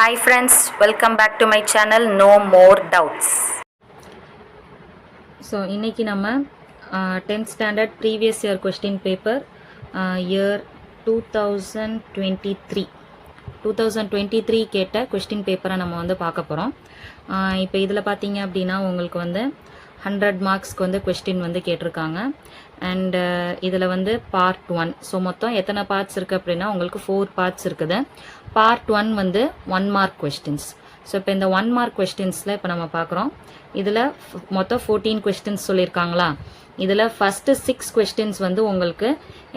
Hi friends welcome back to my channel no more doubts so இன்றைக்கி நம்ம tenth standard previous year question paper year two thousand twenty three two thousand twenty three கேட்ட question பேப்பரை நம்ம வந்து பார்க்க போகிறோம் இப்போ இதில் பார்த்தீங்க அப்படின்னா உங்களுக்கு வந்து ஹண்ட்ரட் மார்க்ஸ்க்கு வந்து கொஸ்டின் வந்து கேட்டிருக்காங்க. அண்ட் uh, இதில் வந்து பார்ட் ஒன் ஸோ மொத்தம் எத்தனை பார்ட்ஸ் இருக்குது அப்படின்னா உங்களுக்கு ஃபோர் பார்ட்ஸ் இருக்குது. பார்ட் ஒன் வந்து ஒன் மார்க் கொஸ்டின்ஸ் ஸோ இப்போ இந்த ஒன் மார்க் கொஸ்டின்ஸில் இப்போ நம்ம பார்க்குறோம். இதில் மொத்தம் ஃபோர்டீன் கொஸ்டின்ஸ் சொல்லியிருக்காங்களா? இதில் ஃபஸ்ட்டு சிக்ஸ் கொஸ்டின்ஸ் வந்து உங்களுக்கு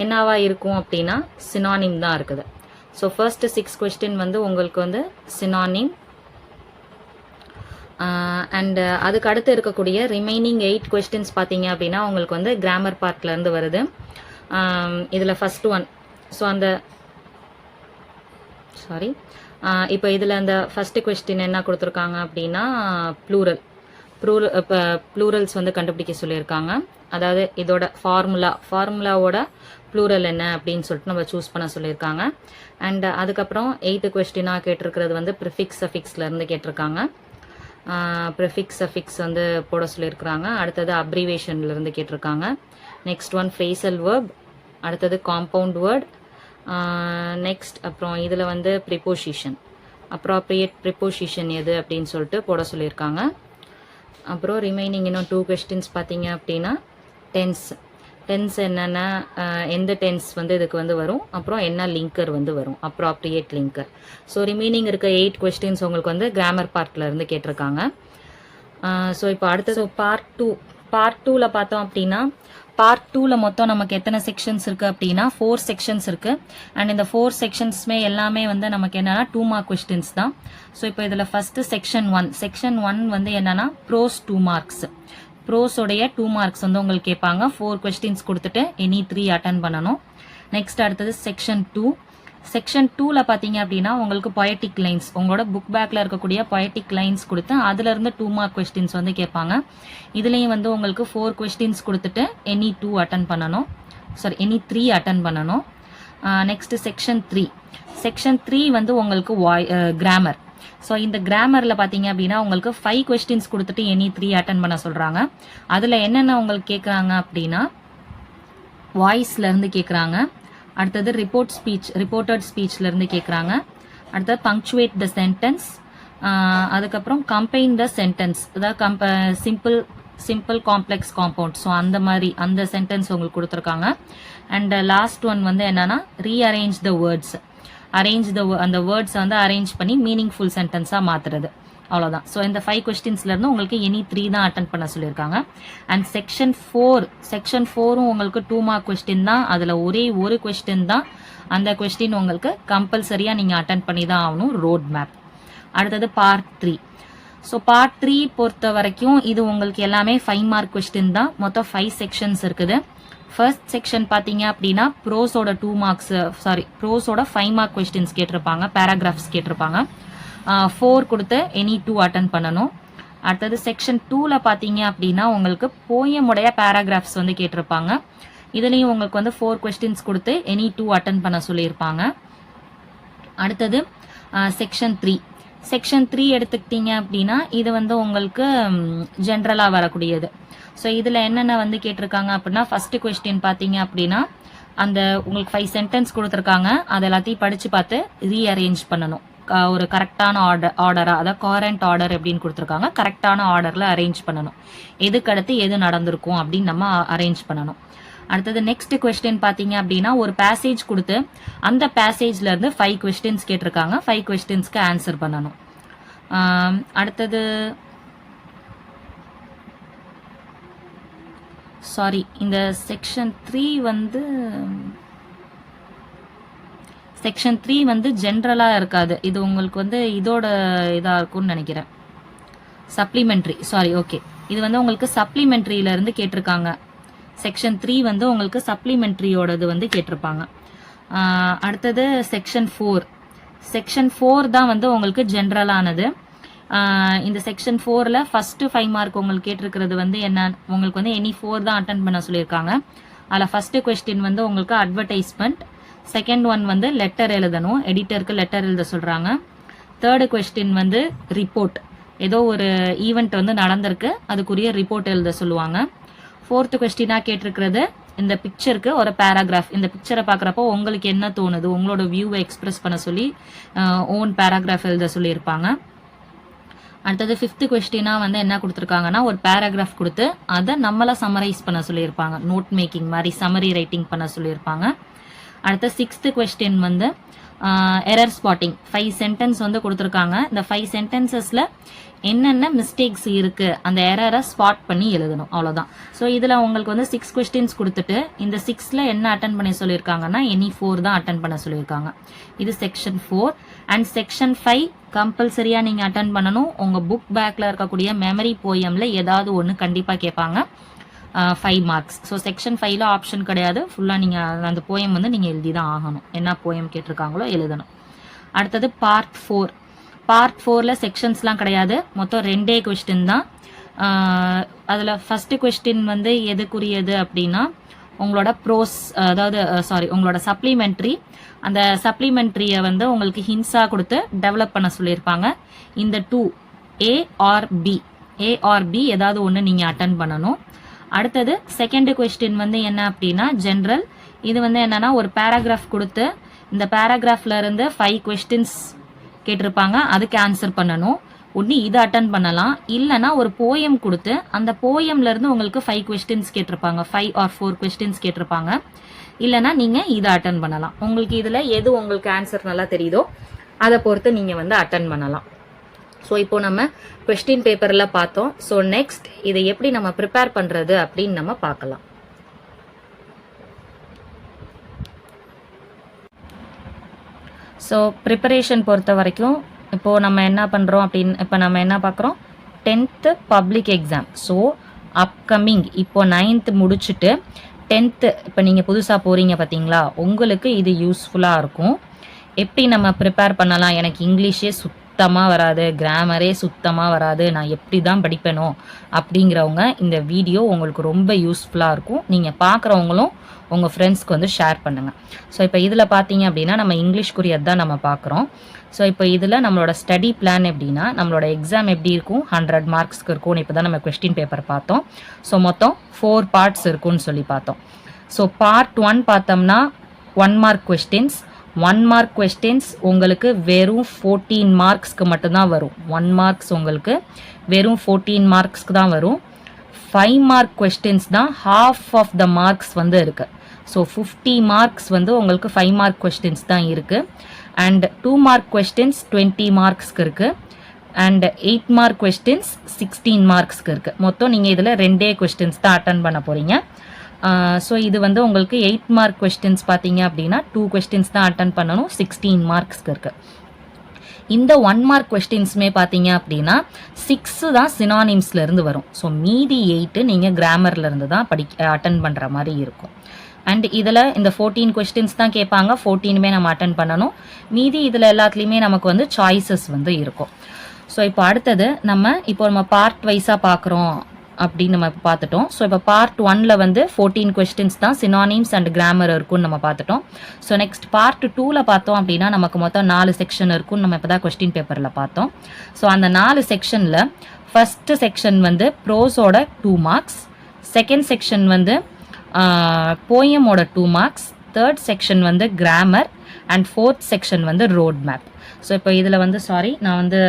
என்னவா இருக்கும் அப்படின்னா சினானிம் தான் இருக்குது. ஸோ ஃபர்ஸ்ட் சிக்ஸ் கொஸ்டின் வந்து உங்களுக்கு வந்து சினானிம் அண்ட் அதுக்கு அடுத்து இருக்கக்கூடிய ரிமைனிங் எயிட் கொஸ்டின்ஸ் பார்த்தீங்க அப்படின்னா உங்களுக்கு வந்து கிராமர் பார்ட்லேருந்து வருது. இதில் ஃபஸ்ட் ஒன் ஸோ அந்த சாரி இப்போ இதில் அந்த ஃபஸ்ட்டு கொஸ்டின் என்ன கொடுத்துருக்காங்க அப்படின்னா ப்ளூரல் ப்ளூர இப்போ ப்ளூரல்ஸ் வந்து கண்டுபிடிக்க சொல்லியிருக்காங்க. அதாவது இதோட ஃபார்முலா ஃபார்முலாவோட ப்ளூரல் என்ன அப்படின்னு சொல்லிட்டு நம்ம சூஸ் பண்ண சொல்லியிருக்காங்க. அண்ட் அதுக்கப்புறம் எயித்து கொஸ்டினாக கேட்டிருக்கிறது வந்து ப்ரிஃபிக்ஸ் அஃபிக்ஸ்லேருந்து கேட்டிருக்காங்க. ப்ரிஃபிக்ஸ் அஃபிக்ஸ் வந்து போட சொல்லியிருக்கிறாங்க. அடுத்தது அப்ரிவேஷன்லேருந்து கேட்டிருக்காங்க. நெக்ஸ்ட் ஒன் ஃப்ரேசல் வேர்ப் அடுத்தது காம்பவுண்ட் வேர்ட் நெக்ஸ்ட் அப்புறம் இதில் வந்து ப்ரிப்போசிஷன் அப்ராப்ரியேட் ப்ரிப்போசிஷன் எது அப்படின்னு சொல்லிட்டு போட சொல்லியிருக்காங்க. அப்புறம் ரிமைனிங் இன்னும் டூ கொஸ்டின்ஸ் பார்த்தீங்க அப்படின்னா டென்ஸ் டென்ஸ் என்னென்னா எந்த டென்ஸ் வந்து இதுக்கு வந்து வரும். அப்புறம் என்ன லிங்கர் வந்து வரும். அப்ராப்ரியேட் லிங்கர் ஸோ ரிமைனிங் இருக்க எயிட் கொஸ்டின்ஸ் உங்களுக்கு வந்து கிராமர் பார்ட்டில் இருந்து கேட்டிருக்காங்க. ஸோ இப்போ அடுத்தது பார்ட் டூ பார்ட் டூவில் பார்த்தோம் அப்படின்னா பார்ட் டூவில் மொத்தம் நமக்கு எத்தனை செக்ஷன்ஸ் இருக்குது அப்படின்னா ஃபோர் செக்ஷன்ஸ் இருக்குது அண்ட் இந்த ஃபோர் செக்ஷன்ஸ்மே எல்லாமே வந்து நமக்கு என்னென்னா டூ மார்க் கொஸ்டின்ஸ் தான். ஸோ இப்போ இதில் first section one section one வந்து என்னென்னா ப்ரோஸ் டூ மார்க்ஸ் ப்ரோஸோடைய டூ மார்க்ஸ் வந்து உங்களுக்கு கேட்பாங்க. ஃபோர் கொஸ்டின்ஸ் கொடுத்துட்டு எனி த்ரீ அட்டன் பண்ணணும். நெக்ஸ்ட் அடுத்தது செக்ஷன் டூ செக்ஷன் டூவில் பார்த்தீங்க அப்படின்னா உங்களுக்கு பொயட்டிக் லைன்ஸ் உங்களோட புக் பேக்கில் இருக்கக்கூடிய பொயட்டிக் லைன்ஸ் கொடுத்து அதுலேருந்து டூ மார்க் கொஸ்டின்ஸ் வந்து கேட்பாங்க. இதுலேயும் வந்து உங்களுக்கு ஃபோர் கொஸ்டின்ஸ் கொடுத்துட்டு எனி டூ அட்டன் பண்ணணும். சாரி எனி த்ரீ அட்டன் பண்ணணும். Next section three section three வந்து உங்களுக்கு வாய் கிராமர் ஸோ இந்த கிராமரில் பார்த்தீங்க அப்படின்னா உங்களுக்கு ஃபைவ் கொஸ்டின்ஸ் கொடுத்துட்டு எனி த்ரீ அட்டன் பண்ண சொல்கிறாங்க அதில் என்னென்ன உங்களுக்கு கேட்குறாங்க அப்படின்னா வாய்ஸ்லேருந்து கேட்குறாங்க அடுத்தது ரிப்போர்ட் ஸ்பீச் ரிப்போர்ட்டட் ஸ்பீச்லேருந்து கேட்குறாங்க அடுத்தது பங்க்சுவேட் த சென்டென்ஸ் அதுக்கப்புறம் கம்பைன் த சென்டென்ஸ் அதாவது கம்ப simple simple complex compound so அந்த மாதிரி அந்த சென்டென்ஸ் உங்களுக்கு கொடுத்துருக்காங்க. அண்ட் லாஸ்ட் ஒன் வந்து என்னன்னா rearrange the words arrange the அந்த வேர்ட்ஸை வந்து அரேஞ்ச் பண்ணி மீனிங்ஃபுல் சென்டென்ஸாக மாற்றுறது அவ்வளோதான் ஸோ இந்த ஃபைவ் கொஸ்டின்ஸ்லேருந்து உங்களுக்கு எனி த்ரீ தான் அட்டன் பண்ண சொல்லியிருக்காங்க. அண்ட் செக்ஷன் ஃபோர் செக்ஷன் ஃபோரும் உங்களுக்கு டூ மார்க் கொஸ்டின் தான். அதில் ஒரே ஒரு கொஸ்டின் தான். அந்த கொஸ்டின் உங்களுக்கு கம்பல்சரியாக நீங்கள் அட்டன் பண்ணி தான் ஆகணும் ரோட் மேப் அடுத்தது part three so part three பொறுத்த வரைக்கும் இது உங்களுக்கு எல்லாமே ஃபைவ் மார்க் கொஸ்டின் தான். மொத்தம் ஃபைவ் செக்ஷன்ஸ் இருக்குது. ஃபர்ஸ்ட் செக்ஷன் பார்த்தீங்க அப்படின்னா ப்ரோஸோட டூ மார்க்ஸ் சாரி ப்ரோஸோட ஃபைவ் மார்க் கொஸ்டின்ஸ் கேட்டிருப்பாங்க பேராகிராஃப்ஸ் கேட்டிருப்பாங்க. ஃபோர் கொடுத்து எனி டூ அட்டன் பண்ணணும். அடுத்தது செக்ஷன் டூவில் பார்த்தீங்க அப்படின்னா உங்களுக்கு போயமுடைய பேராகிராஃப்ஸ் வந்து கேட்டிருப்பாங்க. இதுலேயும் உங்களுக்கு வந்து ஃபோர் கொஸ்டின்ஸ் கொடுத்து எனி டூ அட்டன் பண்ண சொல்லியிருப்பாங்க. அடுத்தது செக்ஷன் த்ரீ செக்ஷன் த்ரீ எடுத்துக்கிட்டீங்க அப்படின்னா இது வந்து உங்களுக்கு ஜென்ரலாக வரக்கூடியது. ஸோ இதில் என்னென்ன வந்து கேட்டிருக்காங்க அப்படின்னா ஃபஸ்ட்டு கொஸ்டின் பார்த்தீங்க அப்படின்னா அந்த உங்களுக்கு ஃபைவ் சென்டென்ஸ் கொடுத்துருக்காங்க. அது எல்லாத்தையும் படித்து பார்த்து ரீஅரேஞ்ச் பண்ணணும். ஒரு கரெக்டான ஆர்டர் ஆர்டராக அதாவது காரண்ட் ஆர்டர் அப்படின்னு கொடுத்துருக்காங்க. கரெக்டான ஆர்டரில் அரேஞ்ச் பண்ணணும். எதுக்கடுத்து எது நடந்திருக்கும் அப்படின்னு நம்ம அரேஞ்ச் பண்ணணும். அடுத்தது நெக்ஸ்ட் கொஸ்டின் பார்த்தீங்க அப்படின்னா ஒரு பேசேஜ் கொடுத்து அந்த பேசேஜ்லேருந்து ஃபைவ் கொஸ்டின்ஸ் கேட்டிருக்காங்க. ஃபைவ் கொஸ்டின்ஸ்க்கு ஆன்சர் பண்ணணும். அடுத்தது சாரி இந்த செக்ஷன் த்ரீ வந்து செக்ஷன் த்ரீ வந்து ஜென்ரலாக இருக்காது. இது உங்களுக்கு வந்து இதோட இதாக இருக்கும்னு நினைக்கிறேன். சப்ளிமெண்ட்ரி சாரி ஓகே இது வந்து உங்களுக்கு சப்ளிமெண்ட்ரியிலேருந்து கேட்டிருக்காங்க. செக்ஷன் த்ரீ வந்து உங்களுக்கு சப்ளிமெண்ட்ரியோடது வந்து கேட்டிருப்பாங்க. அடுத்தது செக்ஷன் ஃபோர் செக்ஷன் ஃபோர் தான் வந்து உங்களுக்கு ஜென்ரலானது இந்த செக்ஷன் ஃபோரில் ஃபஸ்ட்டு ஃபைவ் மார்க் உங்களுக்கு கேட்டிருக்கிறது வந்து என்ன? உங்களுக்கு வந்து எனி ஃபோர் தான் அட்டன் பண்ண சொல்லியிருக்காங்க. அதில் ஃபஸ்ட்டு கொஸ்டின் வந்து உங்களுக்கு அட்வர்டைஸ்மெண்ட் செகண்ட் ஒன் வந்து லெட்டர் எழுதணும். எடிட்டருக்கு லெட்டர் எழுத சொல்கிறாங்க தேர்டு கொஸ்டின் வந்து ரிப்போர்ட் ஏதோ ஒரு ஈவெண்ட் வந்து நடந்திருக்கு அதுக்குரிய ரிப்போர்ட் எழுத சொல்லுவாங்க. ஃபோர்த்து கொஸ்டினாக கேட்டிருக்கிறது இந்த பிக்சருக்கு ஒரு பேராகிராஃப் இந்த பிக்சரை பார்க்குறப்போ உங்களுக்கு என்ன தோணுது? உங்களோட வியூவை எக்ஸ்பிரஸ் பண்ண சொல்லி ஓன் பேராகிராஃப் எழுத சொல்லியிருப்பாங்க. அடுத்தது ஃபிஃப்த்து கொஸ்டினாக வந்து என்ன கொடுத்துருக்காங்கன்னா ஒரு பேராகிராஃப் கொடுத்து அதை நம்மளை சம்மரைஸ் பண்ண சொல்லியிருப்பாங்க. நோட் மேக்கிங் மாதிரி சமரி ரைட்டிங் பண்ண சொல்லியிருப்பாங்க. அடுத்த சிக்ஸ்த்து கொஸ்டின் வந்து எரர் ஸ்பாட்டிங் ஃபைவ் சென்டென்ஸ் வந்து கொடுத்துருக்காங்க. இந்த ஃபைவ் சென்டென்சஸில் என்னென்ன மிஸ்டேக்ஸ் இருக்குது அந்த எரரை ஸ்பாட் பண்ணி எழுதணும். அவ்வளோதான் ஸோ இதில் உங்களுக்கு வந்து சிக்ஸ் கொஸ்டின்ஸ் கொடுத்துட்டு இந்த சிக்ஸில் என்ன அட்டன் பண்ண சொல்லியிருக்காங்கன்னா எனி ஃபோர் தான் அட்டன் பண்ண சொல்லியிருக்காங்க. இது section four and section five கம்பல்சரியாக நீங்கள் அட்டன் பண்ணணும். உங்கள் புக் பேக்கில் இருக்கக்கூடிய மெமரி போயமில் ஏதாவது ஒன்று கண்டிப்பாக கேட்பாங்க. ஃபைவ் மார்க்ஸ் ஸோ செக்ஷன் ஃபைவ்ல ஆப்ஷன் கிடையாது. ஃபுல்லாக நீங்கள் அந்த போயம் வந்து நீங்கள் எழுதி தான் ஆகணும். என்ன போயம் கேட்டிருக்காங்களோ எழுதணும். அடுத்தது பார்ட் ஃபோர் பார்ட் ஃபோரில் செக்ஷன்ஸ்லாம் கிடையாது. மொத்தம் ரெண்டே கொஸ்டின் தான். அதில் ஃபஸ்ட்டு கொஸ்டின் வந்து எதுக்குரியது அப்படின்னா உங்களோட ப்ரோஸ் அதாவது சாரி உங்களோட சப்ளிமெண்ட்ரி அந்த சப்ளிமெண்ட்ரியை வந்து உங்களுக்கு ஹின்ஸாக கொடுத்து டெவலப் பண்ண சொல்லியிருப்பாங்க. இந்த two A R B A R B ஏதாவது ஒன்று நீங்கள் அட்டன் பண்ணணும். அடுத்தது செகண்ட் கொஸ்டின் வந்து என்ன அப்படின்னா ஜென்ரல் இது வந்து என்னன்னா ஒரு பேராகிராஃப் கொடுத்து இந்த பேராகிராஃப்ல இருந்து ஃபைவ் கொஸ்டின்ஸ் கேட்டிருப்பாங்க. அதுக்கு ஆன்சர் பண்ணணும். ஒன்று இதை அட்டன் பண்ணலாம். இல்லைன்னா ஒரு போயம் கொடுத்து அந்த போயம்ல இருந்து உங்களுக்கு ஃபைவ் கொஸ்டின்ஸ் கேட்டிருப்பாங்க. ஃபைவ் ஆர் ஃபோர் கொஸ்டின்ஸ் கேட்டிருப்பாங்க. இல்லைன்னா நீங்கள் இதை அட்டன் பண்ணலாம். உங்களுக்கு இதில் எது உங்களுக்கு ஆன்சர் நல்லா தெரியுதோ அதை பொறுத்து நீங்கள் வந்து அட்டன் பண்ணலாம். ஸோ இப்போ நம்ம கொஸ்டின் பேப்பரில் பார்த்தோம். ஸோ நெக்ஸ்ட் இதை எப்படி நம்ம ப்ரிப்பேர் பண்ணுறது அப்படின்னு நம்ம பார்க்கலாம். ஸோ ப்ரிப்பரேஷன் பொறுத்த வரைக்கும் இப்போது நம்ம என்ன பண்ணுறோம் அப்படின்னு இப்போ நம்ம என்ன பார்க்குறோம் tenth public exam so upcoming இப்போ நைன்த்து முடிச்சுட்டு டென்த்து இப்போ நீங்கள் புதுசாக போகிறீங்க பார்த்தீங்களா உங்களுக்கு இது யூஸ்ஃபுல்லாக இருக்கும். எப்படி நம்ம ப்ரிப்பேர் பண்ணலாம்? எனக்கு இங்கிலீஷே சுத்தமாக வராது கிராமரே சுத்தமாக வராது நான் எப்படி தான் படிப்பேனோ அப்படிங்கிறவங்க இந்த வீடியோ உங்களுக்கு ரொம்ப யூஸ்ஃபுல்லாக இருக்கும். நீங்கள் பார்க்குறவங்களும் உங்கள் ஃப்ரெண்ட்ஸ்க்கு வந்து ஷேர் பண்ணுங்கள் ஸோ இப்போ இதில் பார்த்தீங்க அப்படின்னா நம்ம இங்கிலீஷ் குரியர் தான் நம்ம பார்க்குறோம் ஸோ இப்போ இதில் நம்மளோட ஸ்டடி பிளான் எப்படின்னா நம்மளோட எக்ஸாம் எப்படி இருக்கும்? ஹண்ட்ரட் மார்க்ஸ்க்கு இருக்கும்னு இப்போ தான் நம்ம கொஸ்டின் பேப்பர் பார்த்தோம். ஸோ மொத்தம் ஃபோர் பார்ட்ஸ் இருக்கும்னு சொல்லி பார்த்தோம். ஸோ பார்ட் ஒன் பார்த்தோம்னா one mark questions one mark questions உங்களுக்கு வெறும் ஃபோர்டீன் மார்க்ஸ்க்கு மட்டும்தான் வரும். ஒன் மார்க்ஸ் உங்களுக்கு வெறும் ஃபோர்டீன் மார்க்ஸ்க்கு தான் வரும். ஃபைவ் மார்க் கொஸ்டின்ஸ் தான் ஹாஃப் ஆஃப் த மார்க்ஸ் வந்து இருக்குது ஸோ ஃபிஃப்டி மார்க்ஸ் வந்து உங்களுக்கு ஃபைவ் மார்க் கொஸ்டின்ஸ் தான் இருக்குது and two mark questions twenty மார்க்ஸ்க்கு இருக்குது and eight mark questions sixteen மார்க்ஸ்க்கு இருக்குது மொத்தம் நீங்கள் இதில் ரெண்டே கொஸ்டின்ஸ் தான் அட்டன் பண்ண போகிறீங்க ஸோ இது வந்து உங்களுக்கு எயிட் மார்க் கொஸ்டின்ஸ் பார்த்தீங்க அப்படின்னா டூ கொஸ்டின்ஸ் தான் அட்டன் பண்ணணும் சிக்ஸ்டீன் மார்க்ஸ்க்கு இருக்குது இந்த ஒன் மார்க் கொஸ்டின்ஸுமே பார்த்தீங்க அப்படின்னா சிக்ஸு தான் சினானிம்ஸ்லேருந்து வரும். ஸோ மீதி எயிட்டு நீங்கள் கிராமர்லேருந்து தான் படி அட்டன் பண்ணுற மாதிரி இருக்கும். அண்ட் இதில் இந்த ஃபோர்டீன் கொஸ்டின்ஸ் தான் கேட்பாங்க. ஃபோர்டீனுமே நம்ம அட்டன் பண்ணணும். மீதி இதில் எல்லாத்துலேயுமே நமக்கு வந்து சாய்ஸஸ் வந்து இருக்கும். ஸோ இப்போ அடுத்தது நம்ம இப்போ நம்ம பார்ட் வைஸாக பார்க்குறோம். அப்படின்னு நம்ம பார்த்துட்டோம். ஸோ இப்போ பார்ட் ஒனில் வந்து ஃபோர்டீன் கொஸ்டின்ஸ் தான் சினானிம்ஸ் அண்ட் கிராமர் இருக்கும்னு நம்ம பார்த்துட்டோம். ஸோ நெக்ஸ்ட் பார்ட் டூவில் பார்த்தோம் அப்படின்னா நமக்கு மொத்தம் நாலு செக்ஷன் இருக்கும்னு நம்ம இப்போ தான் கொஸ்டின் பேப்பரில் பார்த்தோம். ஸோ அந்த நாலு செக்ஷனில் ஃபஸ்ட்டு செக்ஷன் வந்து ப்ரோஸோட டூ மார்க்ஸ் செகண்ட் செக்ஷன் வந்து போயமோட டூ மார்க்ஸ் தேர்ட் செக்ஷன் வந்து கிராமர் அண்ட் ஃபோர்த் செக்ஷன் வந்து ரோட் மேப் ஸோ இப்போ இதில் வந்து சாரி நான் வந்து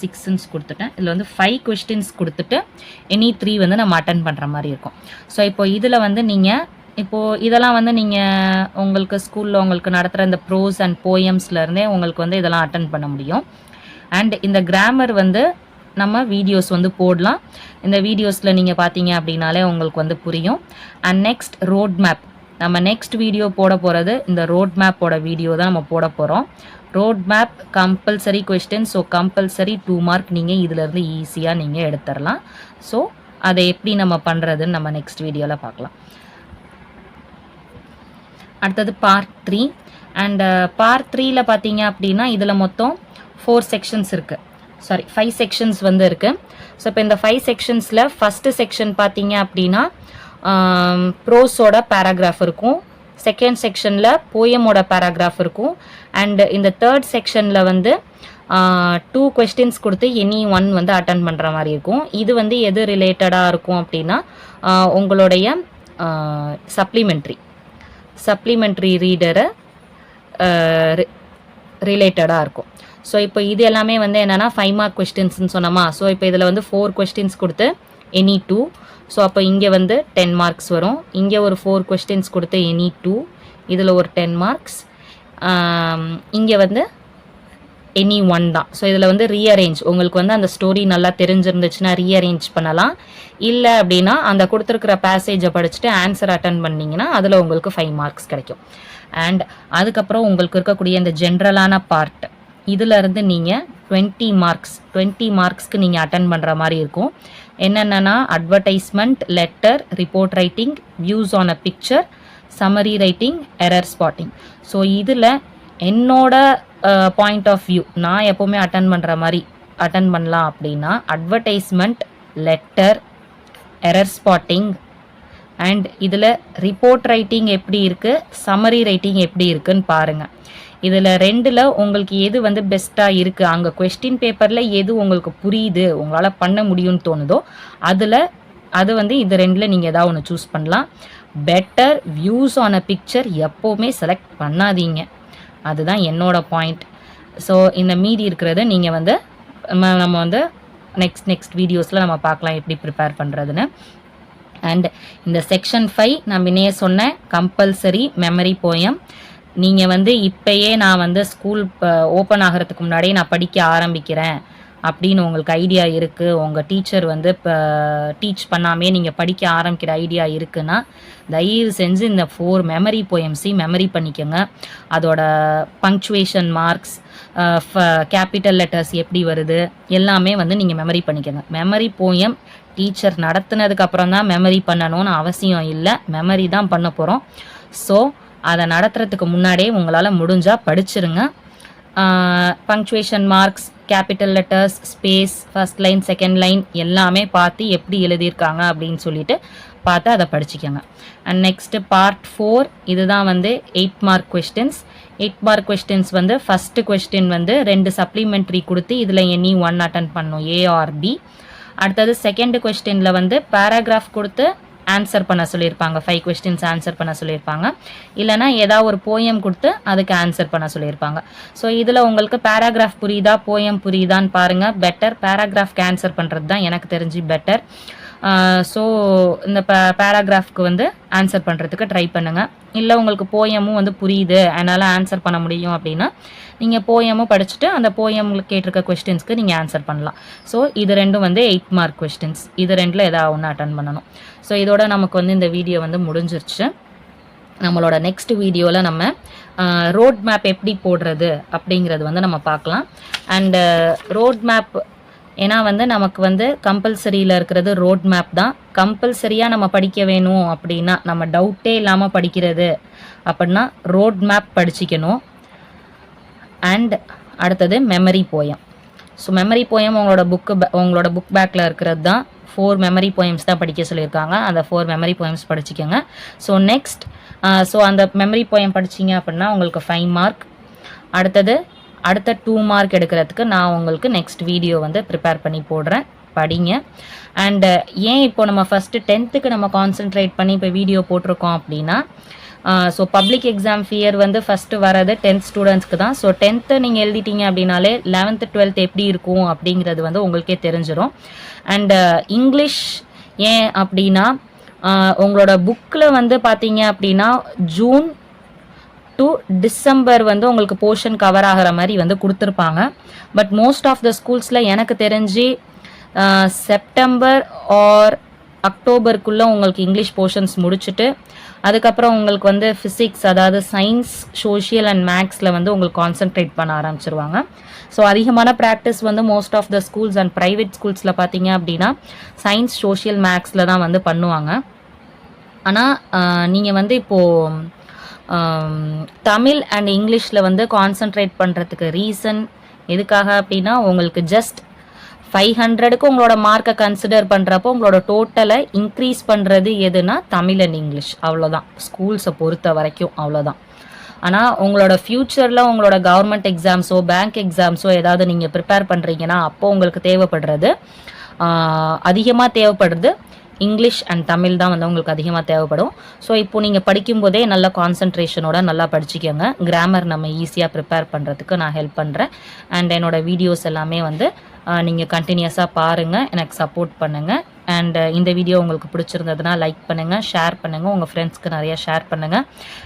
சிக்ஸ்ன்னு கொடுத்துட்டேன். இதில் வந்து ஃபைவ் கொஸ்டின்ஸ் கொடுத்துட்டு எனி த்ரீ வந்து நம்ம அட்டன் பண்ணுற மாதிரி இருக்கும். ஸோ இப்போ இதில் வந்து நீங்கள் இப்போது இதெல்லாம் வந்து நீங்கள் உங்களுக்கு ஸ்கூலில் உங்களுக்கு நடத்துகிற இந்த ப்ரோஸ் அண்ட் போயம்ஸ்லேருந்தே உங்களுக்கு வந்து இதெல்லாம் அட்டன் பண்ண முடியும். அண்ட் இந்த கிராமர் வந்து நம்ம வீடியோஸ் வந்து போடலாம். இந்த வீடியோஸில் நீங்கள் பார்த்தீங்க அப்படின்னாலே உங்களுக்கு வந்து புரியும். அண்ட் நெக்ஸ்ட் ரோட் மேப் நம்ம நெக்ஸ்ட் வீடியோ போட போகிறது இந்த ரோட் மேப்போட வீடியோ தான் நம்ம போட போகிறோம் road map compulsory question so compulsory two mark நீங்கள் இதிலேருந்து ஈஸியாக நீங்கள் எடுத்துடலாம் ஸோ அதை எப்படி நம்ம பண்ணுறதுன்னு நம்ம நெக்ஸ்ட் வீடியோவில் பார்க்கலாம். அடுத்தது பார்ட் த்ரீ அண்ட் பார்ட் த்ரீயில் பார்த்தீங்க அப்படின்னா இதில் மொத்தம் ஃபோர் செக்ஷன்ஸ் இருக்குது சாரி ஃபைவ் செக்ஷன்ஸ் வந்து இருக்குது ஸோ இப்போ இந்த ஃபைவ் செக்ஷன்ஸில் ஃபஸ்ட்டு செக்ஷன் பார்த்தீங்க அப்படின்னா ப்ரோஸோட பேராகிராஃப் இருக்கும். செகண்ட் செக்ஷனில் போயமோட பேராகிராஃப் இருக்கும். அண்ட் இந்த தேர்ட் செக்ஷனில் வந்து டூ கொஸ்டின்ஸ் கொடுத்து எனி ஒன் வந்து அட்டன் பண்ணுற மாதிரி இருக்கும். இது வந்து எது ரிலேட்டடாக இருக்கும் அப்படின்னா உங்களுடைய சப்ளிமெண்ட்ரி சப்ளிமெண்ட்ரி ரீடரை ரிலேட்டடாக இருக்கும். ஸோ இப்போ இது எல்லாமே வந்து என்னென்னா ஃபைவ் மார்க் கொஸ்டின்ஸ்னு சொன்னோமா? ஸோ இப்போ இதில் வந்து ஃபோர் கொஸ்டின்ஸ் கொடுத்து எனி டூ ஸோ அப்போ இங்கே வந்து டென் மார்க்ஸ் வரும். இங்கே ஒரு ஃபோர் கொஸ்டின்ஸ் கொடுத்து எனி டூ இதில் ஒரு டென் மார்க்ஸ் இங்கே வந்து எனி ஒன் தான். ஸோ இதில் வந்து ரீஅரேஞ்ச் உங்களுக்கு வந்து அந்த ஸ்டோரி நல்லா தெரிஞ்சிருந்துச்சுன்னா ரீஅரேஞ்ச் பண்ணலாம். இல்லை அப்படின்னா அந்த கொடுத்துருக்கிற பேசேஜை படிச்சுட்டு ஆன்சர் அட்டன் பண்ணிங்கன்னா அதில் உங்களுக்கு ஃபைவ் மார்க்ஸ் கிடைக்கும். அண்ட் அதுக்கப்புறம் உங்களுக்கு இருக்கக்கூடிய இந்த ஜென்ரலான பார்ட் இதிலருந்து நீங்கள் டுவெண்ட்டி மார்க்ஸ் டுவெண்ட்டி மார்க்ஸ்க்கு நீங்கள் அட்டன் பண்ணுற மாதிரி இருக்கும். என்னென்னா advertisement letter report writing views on a picture summary writing error spotting so இதில் என்னோட பாயிண்ட் ஆஃப் வியூ நான் எப்போவுமே அட்டன் பண்ணுற மாதிரி அட்டன் பண்ணலாம் அப்படின்னா advertisement letter error spotting and இதில் ரிப்போர்ட் ரைட்டிங் எப்படி இருக்குது சம்மரி ரைட்டிங் எப்படி இருக்குன்னு பாருங்கள் இதில் ரெண்டில் உங்களுக்கு எது வந்து பெஸ்ட்டாக இருக்குது அங்கே கொஸ்டின் பேப்பரில் எது உங்களுக்கு புரியுது? உங்களால் பண்ண முடியும்னு தோணுதோ அதில் அது வந்து இது ரெண்டில் நீங்கள் ஏதாவது ஒன்று சூஸ் பண்ணலாம். Better views on a picture எப்போவுமே செலக்ட் பண்ணாதீங்க. அதுதான் என்னோட பாயிண்ட் ஸோ இந்த மீதி இருக்கிறத நீங்கள் வந்து நம்ம நம்ம வந்து நெக்ஸ்ட் நெக்ஸ்ட் வீடியோஸில் நம்ம பார்க்கலாம் எப்படி ப்ரிப்பேர் பண்ணுறதுன்னு அண்ட் இந்த செக்ஷன் ஃபைவ் நான் முன்னையே சொன்னேன் கம்பல்சரி மெமரி போயம் நீங்கள் வந்து இப்பயே நான் வந்து ஸ்கூல் ஓப்பன் ஆகிறதுக்கு முன்னாடியே நான் படிக்க ஆரம்பிக்கிறேன் அப்படின்னு உங்களுக்கு ஐடியா இருக்குது உங்கள் டீச்சர் வந்து இப்போ டீச் பண்ணாமே நீங்கள் படிக்க ஆரம்பிக்கிற ஐடியா இருக்குன்னா தயவு செஞ்சு இந்த ஃபோர் மெமரி போயம்ஸி மெமரி பண்ணிக்கோங்க. அதோட பங்க்சுவேஷன் மார்க்ஸ் கேபிட்டல் லெட்டர்ஸ் எப்படி வருது எல்லாமே வந்து நீங்கள் மெமரி பண்ணிக்கோங்க. மெமரி போயம் டீச்சர் நடத்துனதுக்கப்புறம் தான் மெமரி பண்ணணும்னு அவசியம் இல்லை. மெமரி தான் பண்ண போகிறோம் ஸோ அதை நடத்துறதுக்கு முன்னாடியே உங்களால் முடிஞ்சால் படிச்சிருங்க. Punctuation marks capital letters space first line second line எல்லாமே பார்த்து எப்படி எழுதியிருக்காங்க அப்படின்னு சொல்லிட்டு பார்த்து அதை படிச்சுக்கோங்க. அண்ட் நெக்ஸ்ட்டு பார்ட் ஃபோர் இதுதான் வந்து eight mark questions eight mark questions வந்து ஃபஸ்ட்டு கொஸ்டின் வந்து ரெண்டு சப்ளிமெண்ட்ரி கொடுத்து இதில் எனி ஒன் அட்டன் பண்ணும் ஏஆர்பி அடுத்தது செகண்ட் கொஸ்டினில் வந்து பேராகிராஃப் கொடுத்து ஆன்சர் பண்ண சொல்லியிருப்பாங்க. ஃபைவ் கொஸ்டின்ஸ் ஆன்சர் பண்ண சொல்லியிருப்பாங்க. இல்லைனா ஏதாவது ஒரு போயம் கொடுத்து அதுக்கு ஆன்சர் பண்ண சொல்லியிருப்பாங்க. ஸோ இதில் உங்களுக்கு பேராகிராஃப் புரியுதா? போயம் புரியுதான்னு பாருங்கள் பெட்டர் பேராகிராஃப்க்கு ஆன்சர் பண்ணுறது தான் எனக்கு தெரிஞ்சு பெட்டர் ஸோ இந்த பே பேராகிராஃப்க்கு வந்து ஆன்சர் பண்ணுறதுக்கு ட்ரை பண்ணுங்கள் இல்லை உங்களுக்கு போயமும் வந்து புரியுது அதனால் ஆன்சர் பண்ண முடியும் அப்படின்னா நீங்கள் போயமும் படிச்சுட்டு அந்த போயம்ல கேட்டிருக்க கொஸ்டின்ஸ்க்கு நீங்கள் ஆன்சர் பண்ணலாம். ஸோ இது ரெண்டும் வந்து எயிட் மார்க் கொஸ்டின்ஸ் இது ரெண்டில் ஏதாவது ஒன்று அட்டன் பண்ணணும். ஸோ இதோட நமக்கு வந்து இந்த வீடியோ வந்து முடிஞ்சிருச்சு. நம்மளோட நெக்ஸ்ட் வீடியோவில் நம்ம ரோட் மேப் எப்படி போடுறது அப்படிங்கிறது வந்து நம்ம பார்க்கலாம். அண்டு ரோட் மேப் ஏன்னா வந்து நமக்கு வந்து கம்பல்சரியில் இருக்கிறது ரோட் மேப் தான். கம்பல்சரியாக நம்ம படிக்க வேணும் அப்படின்னா நம்ம டவுட்டே இல்லாமல் படிக்கிறது அப்படின்னா ரோட் மேப் படிச்சிக்கணும். அண்ட் அடுத்தது memory poem so memory poem உங்களோட புக்கு உங்களோட புக் பேக்கில் இருக்கிறது தான். ஃபோர் மெமரி போயம்ஸ் தான் படிக்க சொல்லியிருக்காங்க. அந்த ஃபோர் மெமரி போயம்ஸ் படிச்சுக்கோங்க. ஸோ நெக்ஸ்ட் ஸோ அந்த மெமரி போயம் படிச்சீங்க அப்படின்னா உங்களுக்கு ஃபைவ் மார்க் அடுத்தது அடுத்த டூ மார்க் எடுக்கிறதுக்கு நான் உங்களுக்கு நெக்ஸ்ட் வீடியோ வந்து ப்ரிப்பேர் பண்ணி போடுறேன். படிங்க. அண்டு ஏன் இப்போ நம்ம ஃபஸ்ட்டு டென்த்துக்கு நம்ம கான்சென்ட்ரேட் பண்ணி இப்போ வீடியோ போட்டிருக்கோம் அப்படின்னா ஸோ பப்ளிக் எக்ஸாம் ஃபியர் வந்து ஃபஸ்ட்டு வரது டென்த் ஸ்டூடெண்ட்ஸ்க்கு தான். ஸோ டென்த்து நீங்கள் எழுதிட்டீங்க அப்படின்னாலே லெவன்த்து டுவெல்த் எப்படி இருக்கும் அப்படிங்கிறது வந்து உங்களுக்கே தெரிஞ்சிடும் அண்டு இங்கிலீஷ் ஏன் அப்படின்னா உங்களோட புக்கில் வந்து பார்த்தீங்க அப்படின்னா ஜூன் டு டிசம்பர் வந்து உங்களுக்கு போர்ஷன் கவர் ஆகிற மாதிரி வந்து கொடுத்துருப்பாங்க. பட் மோஸ்ட் ஆஃப் த ஸ்கூல்ஸில் எனக்கு தெரிஞ்சு செப்டம்பர் ஆர் அக்டோபருக்குள்ளே உங்களுக்கு இங்கிலீஷ் போர்ஷன்ஸ் முடிச்சுட்டு அதுக்கப்புறம் உங்களுக்கு வந்து ஃபிசிக்ஸ் அதாவது சயின்ஸ் சோஷியல் அண்ட் மேக்ஸில் வந்து உங்களுக்கு கான்சென்ட்ரேட் பண்ண ஆரம்பிச்சிருவாங்க. ஸோ அதிகமான ப்ராக்டிஸ் வந்து most of the schools and private ஸ்கூல்ஸில் பார்த்தீங்க அப்படின்னா சயின்ஸ் சோஷியல் மேக்ஸில் தான் வந்து பண்ணுவாங்க. ஆனால் நீங்கள் வந்து இப்போது தமிழ் அண்ட் இங்கிலீஷில் வந்து கான்சென்ட்ரேட் பண்ணுறதுக்கு ரீசன் எதுக்காக அப்படின்னா உங்களுக்கு ஜஸ்ட் ஃபைவ் ஹண்ட்ரடுக்கு உங்களோட மார்க்கை கன்சிடர் பண்ணுறப்போ உங்களோட டோட்டலை இன்க்ரீஸ் பண்ணுறது எதுனா தமிழ் அண்ட் இங்கிலீஷ். அவ்வளோதான் ஸ்கூல்ஸை பொறுத்த வரைக்கும் அவ்வளோதான் ஆனால் உங்களோட ஃப்யூச்சரில் உங்களோட கவர்மெண்ட் எக்ஸாம்ஸோ பேங்க் எக்ஸாம்ஸோ ஏதாவது நீங்கள் ப்ரிப்பேர் பண்ணுறீங்கன்னா அப்போ உங்களுக்கு தேவைப்படுறது அதிகமாக தேவைப்படுறது இங்கிலீஷ் அண்ட் தமிழ் தான் வந்து உங்களுக்கு அதிகமாக தேவைப்படும். ஸோ இப்போ நீங்கள் படிக்கும்போதே நல்ல கான்சன்ட்ரேஷனோட நல்லா படிச்சுக்கோங்க. கிராமர் நம்ம ஈஸியாக ப்ரிப்பேர் பண்ணுறதுக்கு நான் ஹெல்ப் பண்ணுறேன் அண்ட் என்னோட வீடியோஸ் எல்லாமே வந்து நீங்கள் கண்டினியூஸாக பாருங்கள் எனக்கு சப்போர்ட் பண்ணுங்கள் அண்ட் இந்த வீடியோ உங்களுக்கு பிடிச்சிருந்ததுன்னா லைக் பண்ணுங்கள் ஷேர் பண்ணுங்கள் உங்கள் ஃப்ரெண்ட்ஸ்க்கு நிறையா ஷேர் பண்ணுங்கள்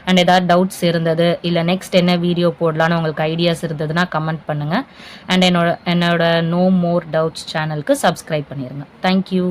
அண்ட் ஏதாவது டவுட்ஸ் இருந்தது இல்லை நெக்ஸ்ட் என்ன வீடியோ போடலான்னு உங்களுக்கு ஐடியாஸ் இருந்ததுன்னா கமெண்ட் பண்ணுங்கள் அண்ட் என்னோட என்னோட நோ மோர் டவுட்ஸ் சேனலுக்கு சப்ஸ்கிரைப் பண்ணிடுங்க தேங்க்யூ